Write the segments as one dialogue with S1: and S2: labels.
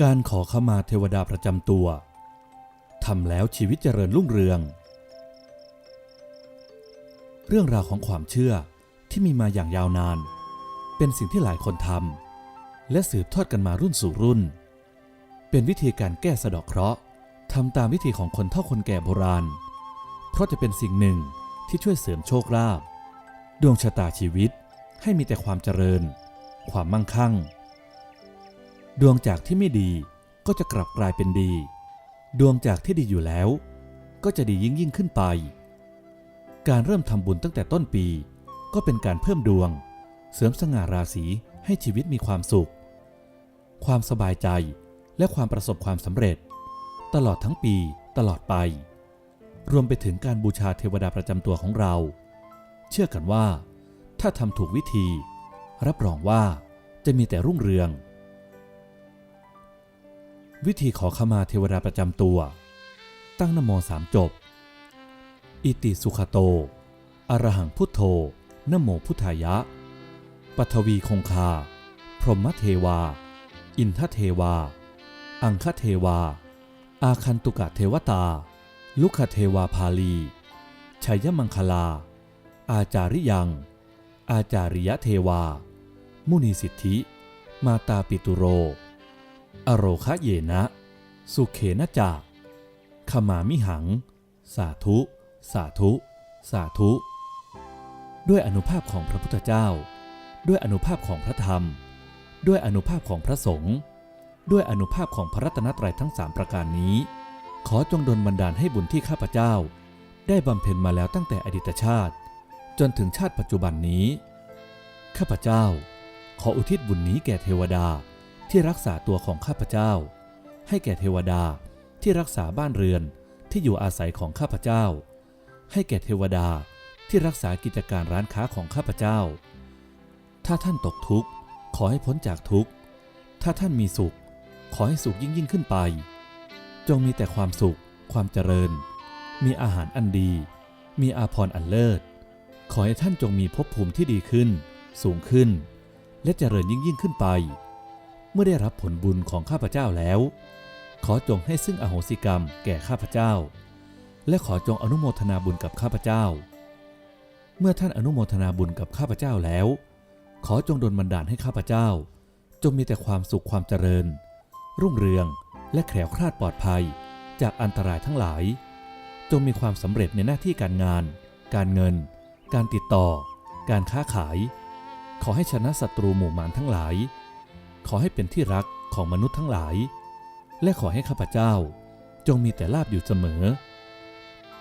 S1: การขอขมาเทวดาประจำตัวทำแล้วชีวิตเจริญรุ่งเรือง เรื่องราวของความเชื่อที่มีมาอย่างยาวนาน เป็นสิ่งที่หลายคนทำและสืบทอดกันมารุ่นสู่รุ่น เป็นวิธีการแก้สะดอกเคราะห์ทำตามวิธีของคนเฒ่าคนแก่โบราณ เพราะจะเป็นสิ่งหนึ่งที่ช่วยเสริมโชคลาภ ดวงชะตาชีวิตให้มีแต่ความเจริญ ความมั่งคั่ง ดวงจากที่ไม่ดีก็จะกลับกลายเป็นดี ดวงจากที่ดีอยู่แล้ว ก็จะดียิ่งยิ่งขึ้นไป การเริ่มทำบุญตั้งแต่ต้นปี ก็เป็นการเพิ่มดวง เสริมสง่าราศีให้ชีวิตมีความสุข ความสบายใจและความประสบความสำเร็จ ตลอดทั้งปีตลอดไป รวมไปถึงการบูชาเทวดาประจำตัวของเรา เชื่อกันว่า ถ้าทำถูกวิธี รับรองว่าจะมีแต่รุ่งเรือง วิธีขอขมาเทวดาประจำตัว ตั้งนโมสามจบ อิติสุขโต อรหังพุทโธนโมพุทธายะ ปัทวีคงคา พรหมเทวา อินทเทวา อังคเทวา อาคันตุกะเทวตา ลุคเทวาภาลีชัยมังคลา อาจาริยัง อาจาริยเทวา มุนีสิทธิ มาตาปิตุโร อโรคะเยนะ สุเขนะจาก ขมามิหัง สาธุ สาธุ สาธุ ด้วยอนุภาพของพระพุทธเจ้า ด้วยอนุภาพของพระธรรม ด้วยอนุภาพของพระสงฆ์ ด้วยอนุภาพของพระรัตนตรัยทั้งสามประการนี้ ขอจงดลบันดาลให้บุญที่ข้าพเจ้า ได้บำเพ็ญมาแล้วตั้งแต่อดีตชาติ จนถึงชาติปัจจุบันนี้ ข้าพเจ้า ขออุทิศบุญนี้แก่เทวดาที่รักษาตัวของข้าพเจ้า ให้แก่เทวดาที่รักษาบ้านเรือนที่อยู่อาศัยของข้าพเจ้า ให้แก่เทวดาที่รักษากิจการร้านค้าของข้าพเจ้า ถ้าท่านตกทุกข์ขอให้พ้นจากทุกข์ ถ้าท่านมีสุข ขอให้สุขยิ่งยิ่งขึ้นไป จงมีแต่ความสุข ความเจริญ มีอาหารอันดี มีอาภรณ์อันเลิศ ขอให้ท่านจงมีภพภูมิที่ดีขึ้น สูงขึ้น และเจริญยิ่งยิ่งขึ้นไป เมื่อได้รับผลบุญของข้าพเจ้าแล้ว ขอจงให้ซึ่งอโหสิกรรมแก่ข้าพเจ้า และขอจงอนุโมทนาบุญกับข้าพเจ้า เมื่อท่านอนุโมทนาบุญกับข้าพเจ้าแล้ว ขอจงดลบันดาลให้ข้าพเจ้า จงมีแต่ความสุขความเจริญ รุ่งเรืองและแคล้วคลาดปลอดภัย จากอันตรายทั้งหลาย จงมีความสำเร็จในหน้าที่การงาน การเงิน การติดต่อ การค้าขาย ขอให้ชนะศัตรูหมู่มารทั้งหลาย ขอให้เป็นที่รักของมนุษย์ทั้งหลาย และขอให้ข้าพเจ้าจงมีแต่ลาบอยู่เสมอ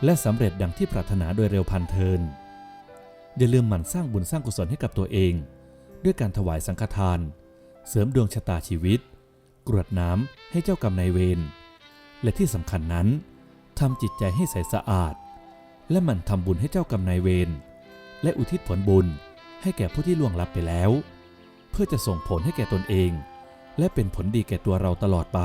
S1: และสำเร็จดังที่ปรารถนาโดยเร็วพันเทินอย่าลืมหมั่นสร้างบุญสร้างกุศลให้กับตัวเอง ด้วยการถวายสังฆทาน เสริมดวงชะตาชีวิต กรวดน้ำให้เจ้ากรรมนายเวรและที่สำคัญนั้นทำจิตใจให้ใสสะอาด และหมั่นทำบุญให้เจ้ากรรมนายเวร และอุทิศผลบุญให้แก่ผู้ที่ล่วงลับไปแล้ว เพื่อจะส่งผลให้แก่ตนเอง และเป็นผลดีแก่ตัวเราตลอดไป